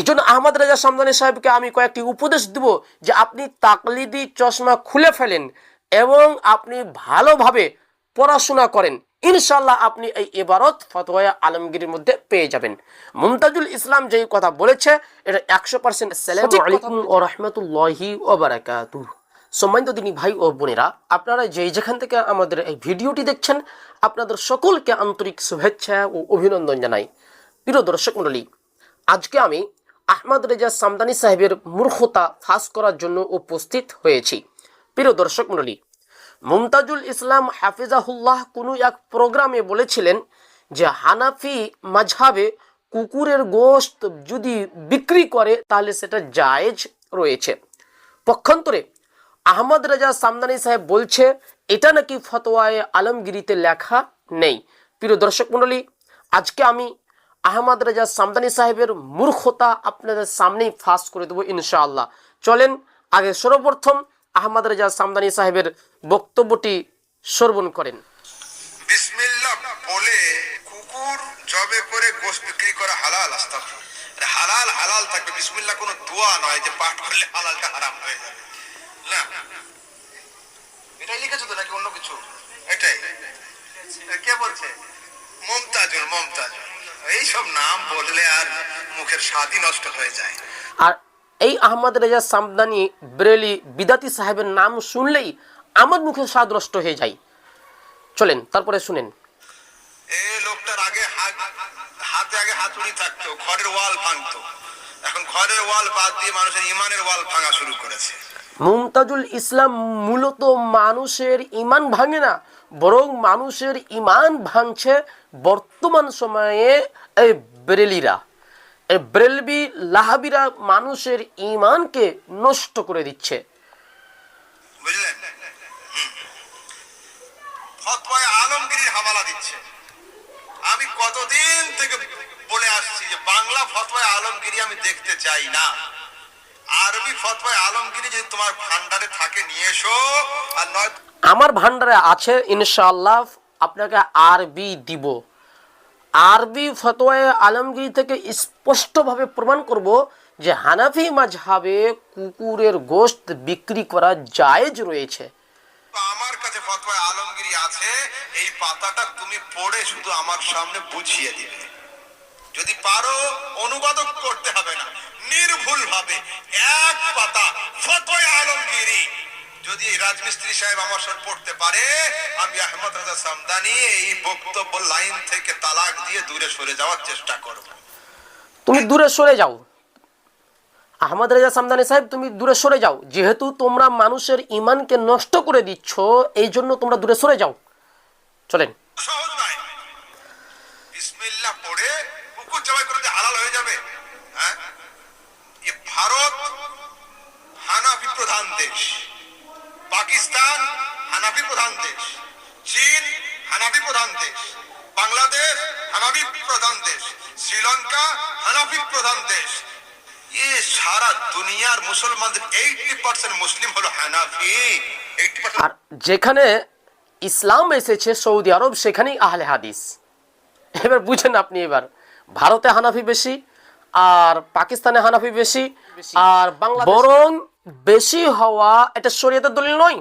এই জন্য আহমদ রাজা সামদানি সাহেবকে আমি কয়েকটি উপদেশ দিব যে আপনি তাকলিদি চশমা খুলে ফেলেন এবং আপনি ভালোভাবে পড়াশোনা করেন। ইনশাল্লাহ আপনি এই এবারত ফতোয়া আলমগীরের মধ্যে পেয়ে যাবেন। মুমতাজুল ইসলাম যেই কথা বলেছে এটা একশো পার্সেন্ট আলাইকুম ও রহমতুল্লাহি ও বারাকাতুহ। সম্মানিত দিনী ভাই ও বোনেরা আপনারা যেই যেখান থেকে আমাদের এই ভিডিওটি দেখছেন আপনাদের সকলকে আন্তরিক শুভেচ্ছা ও অভিনন্দন জানাই। প্রিয় দর্শক মণ্ডলী আজকে আমি আহমদ রেজা সামদানি সাহেবের মূর্খতা ফাঁস করার জন্য উপস্থিত হয়েছি। প্রিয় দর্শক মণ্ডলী, মুমতাজুল ইসলাম হাফিজাহুল্লাহ কোনো এক প্রোগ্রামে বলেছিলেন যে হানাফি মাঝহাবে কুকুরের গোশত যদি বিক্রি করে তাহলে সেটা জায়েজ রয়েছে। পক্ষান্তরে আহমদ রাজা সামদানি সাহেব বলছে, এটা নাকি ফতোয়ায় আলমগিরিতে লেখা নেই। প্রিয় দর্শক মণ্ডলী, আজকে আমি আহমদ রাজা সামদানি সাহেবের মূর্খতা আপনাদের সামনেই ফাঁস করে দেবো ইনশাআল্লাহ। চলেন, আগে সর্বপ্রথম আহমদ রাজা সামদানি সাহেবের বক্তব্যটি শ্রবণ করেন। বিসমিল্লাহ কোনো কিছু এটাই কে বলছে মমতাজুল মমতাজুল এইসব নাম বললে আর মুখের স্বাদই নষ্ট হয়ে যায়। আর এই আহমদ রেজা সামদানি বেরেলি বিদাতি সাহেবের নাম শুনলেই আমার মুখে স্বাদ নষ্ট হয়ে যায়। চলেন তারপরে শুনেন। এ লোকটার আগে হাতে আগে হাতুড়ি থাকতো ঘরের ওয়াল ভাঙতো। এখন ঘরের ওয়াল বাদ দিয়ে মানুষের ইমানের ওয়াল ভাঙা শুরু করেছে। মুমতাজুল ইসলাম মূলত মানুষের ইমান ভাঙে না বরং মানুষের ইমান ভাঙছে বর্তমান সময়ে এই বেরেলিরা। এই বেরেলবি লাহাবিরা মানুষের ইমানকে নষ্ট করে দিচ্ছে। বুঝলেন। ফতোয়ায় আলমগীর হাওয়ালা দিচ্ছে। আমি কতদিন থেকে বলে আসছি যে বাংলা ফতোয়ায় আলমগিরি আমি দেখতে চাই না। আরবি ফতোয়ায় আলমগিরি যদি তোমার ভান্ডারে থাকে নিয়ে এসো আর নয় আমার ভান্ডারে আছে ইনশাআল্লাহ আপনাকে আরবি দিব। আরবি ফতোয়ায় আলমগীর থেকে স্পষ্টভাবে প্রমাণ করব যে হানাফি মাঝহাবে কুকুরের গোশত বিক্রি করা জায়েজ রয়েছে। আমার কাছে ফতোয়ায় আলমগিরি আছে, এই পাতাটা তুমি পড়ে শুধু আমার সামনে বুঝিয়ে দিবে। যদি পারো, অনুবাদক করতে হবে না নির্ভুল ভাবে এক পাতা ফতোয় আলমগিরি যদি রাজমিস্ত্রি সাহেব আমার সাথে পড়তে পারে, আমি আহমদ রাজা সামদানি এই বক্তব্য লাইন থেকে তালাক দিয়ে দূরে সরে যাওয়ার চেষ্টা করব। তুমি দূরে সরে যাও। আহমদ রাজা সামদানি সাহেব, তুমি দূরে সরে যাও। যেহেতু তোমরা মানুষের ইমানকে নষ্ট করে দিচ্ছ, এই জন্য তোমরা দূরে সরে যাও। চলেন সহজ নয় বিসমিল্লাহ পড়ে কুকুর জবাই করে দিয়ে হালাল হয়ে যাবে হ্যাঁ এ ভারত হানাফি প্রধান দেশ পাকিস্তান হানাফি প্রধান দেশ চীন হানাফি প্রধান দেশ বাংলাদেশ প্রধান দেশ শ্রীলঙ্কা হানাফি প্রধান দেশ। এ সারা দুনিয়ার মুসলমানদের পার্সেন্ট মুসলিম হলো হানাফি। আর যেখানে ইসলাম এসেছে সৌদি আরব সেখানেই আহলে হাদিস। এবার বুঝেন আপনি এবার ভারতে হানাফি বেশি আর পাকিস্তানে হানাফি বেশি আর বাংলা বরং বেশি হওয়া এটা শরীয়তের দলিল নয়।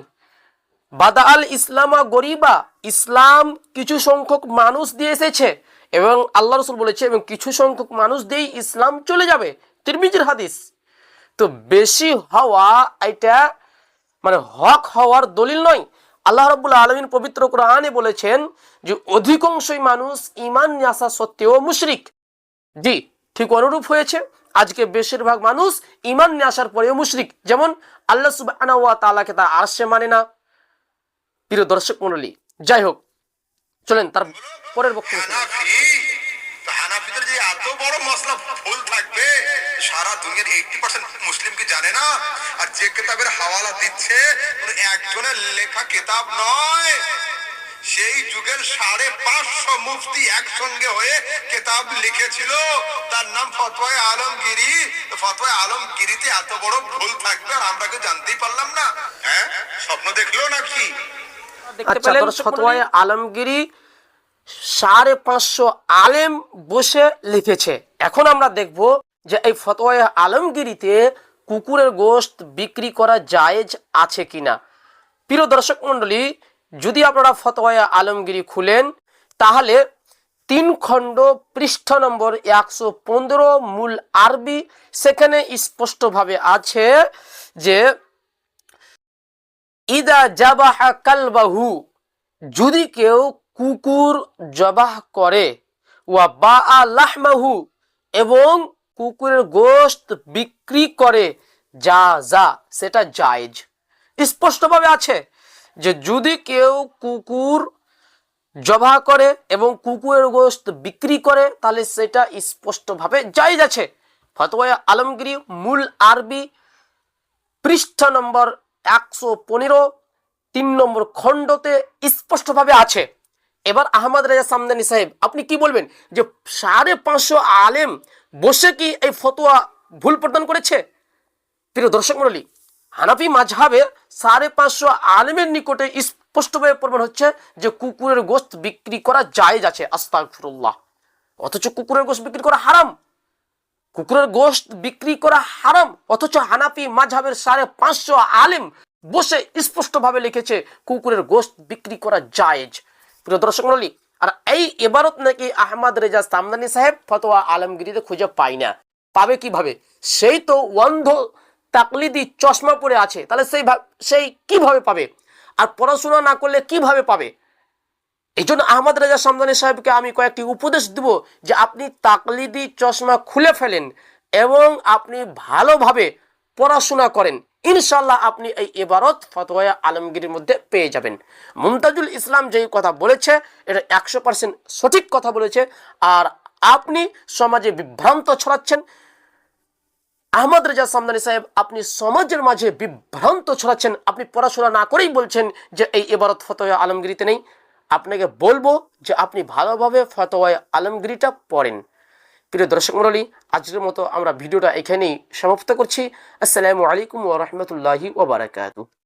বাদা আল ইসলামা গরিবা ইসলাম কিছু সংখ্যক মানুষ দিয়ে এসেছে। এবং আল্লাহ রসুল বলেছে, এবং কিছু সংখ্যক মানুষ দিয়েই ইসলাম চলে যাবে। তিরমিজির হাদিস। তো বেশি হওয়া এটা মানে হক হওয়ার দলিল নয়। আল্লাহ রব্বুল আলমিন পবিত্র কোরআনে বলেছেন যে, অধিকাংশই মানুষ ইমান নিয়ে আসা সত্ত্বেও মুশরিক। জি, ঠিক অনুরূপ হয়েছে। আজকে বেশিরভাগ মানুষ ইমান নিয়ে আসার পরেও মুশরিক। যেমন আল্লাহ সুবাহ তালাকে তার আরশে মানে না। প্রিয় দর্শক মণ্ডলী, যাই হোক চলেন, তার পরের বক্তব্য সেই যুগের সাড়ে পাঁচশো একসঙ্গে হয়ে কেতাব লিখেছিল। তার নাম ফতোয় আলমগিরি। ফতোয় আলমগিরিতে এত বড় ভুল থাকবে আর আমরা কেউ জানতেই পারলাম না? হ্যাঁ? স্বপ্ন দেখল নাকি? পেলেন ফতোয়ায় আলমগিরি সাড়ে পাঁচশো আলেম বসে লিখেছে। এখন আমরা দেখব যে এই ফতোয়া আলমগিরিতে কুকুরের গোশত বিক্রি করা জায়েজ আছে কিনা। প্রিয় দর্শক মণ্ডলী যদি আপনারা ফতোয়া আলমগিরি খুলেন তাহলে তিন খণ্ড পৃষ্ঠ নম্বর একশো পনেরো মূল আরবি সেখানে স্পষ্টভাবে আছে যে ইদা জাবাহা কালবাহু, যদি কেউ কুকুর জবাহ করে, ওয়া বা লাহমাহু, এবং কুকুরের গোশত বিক্রি করে, যা যা, সেটা জায়েজ। স্পষ্টভাবে আছে যে যদি কেউ কুকুর জবাহ করে এবং কুকুরের গোশত বিক্রি করে, তাহলে সেটা স্পষ্টভাবে জায়েজ আছে। ফতোয়া আলমগিরি, মূল আরবি পৃষ্ঠা নম্বর একশো পনেরো তিন নম্বর খণ্ডতে স্পষ্টভাবে আছে। এবার আহমদ রাজা সামদানি সাহেব, আপনি কি বলবেন যে সাড়ে পাঁচশো আলেম বসে কি এই ফতোয়া ভুল প্রদান করেছে? প্রিয় দর্শক মন্ডলী হানাফি মাঝহাবে সাড়ে পাঁচশো আলেমের নিকটে স্পষ্টভাবে প্রমাণ হচ্ছে যে কুকুরের গোশত বিক্রি করা জায়েজ আছে, আস্তাগফিরুল্লাহ। অথচ কুকুরের গোস্ত বিক্রি করা হারাম। কুকুরের গোশত বিক্রি করা হারাম, অথচ হানাফি মাঝহাবের সাড়ে পাঁচশো আলেম বসে স্পষ্টভাবে লিখেছে কুকুরের গোশত বিক্রি করা জায়েজ। প্রিয় দর্শক মন্ডলী আর এই এবারত নাকি আহমদ রেজা সামদানি সাহেব ফতোয়া আলমগিরিতে খুঁজে পাই না। পাবে কীভাবে? সেই তো অন্ধ তাকলিদি চশমা পরে আছে, তাহলে সেই সেই কীভাবে পাবে? আর পড়াশোনা না করলে কীভাবে পাবে? এই জন্য আহমদ রাজা সামদানি সাহেবকে আমি কয়েকটি উপদেশ দিব যে আপনি তাকলিদি চশমা খুলে ফেলেন এবং আপনি ভালোভাবে পড়াশোনা করেন। ইনশাল্লাহ আপনি এই এবারত ফতোয়া আলমগীরের মধ্যে পেয়ে যাবেন। মুমতাজুল ইসলাম যেই কথা বলেছে, এটা একশো পার্সেন্ট সঠিক কথা বলেছে। আর আপনি সমাজে বিভ্রান্ত ছড়াচ্ছেন। আহমদ রেজা সামদানি সাহেব, আপনি সমাজের মাঝে বিভ্রান্ত ছড়াচ্ছেন। আপনি পড়াশোনা না করেই বলছেন যে এই এবারত ফতোয়া আলমগিরিতে নেই। আপনাকে বলব যে আপনি ভালোভাবে ফতোয়া আলমগিরিটা পড়েন। প্রিয় দর্শক মণ্ডলী, আজকের মতো আমরা ভিডিওটা এখানেই সমাপ্ত করছি। আসসালামু আলাইকুম ওয়া রাহমাতুল্লাহি ওয়া বারাকাতুহু।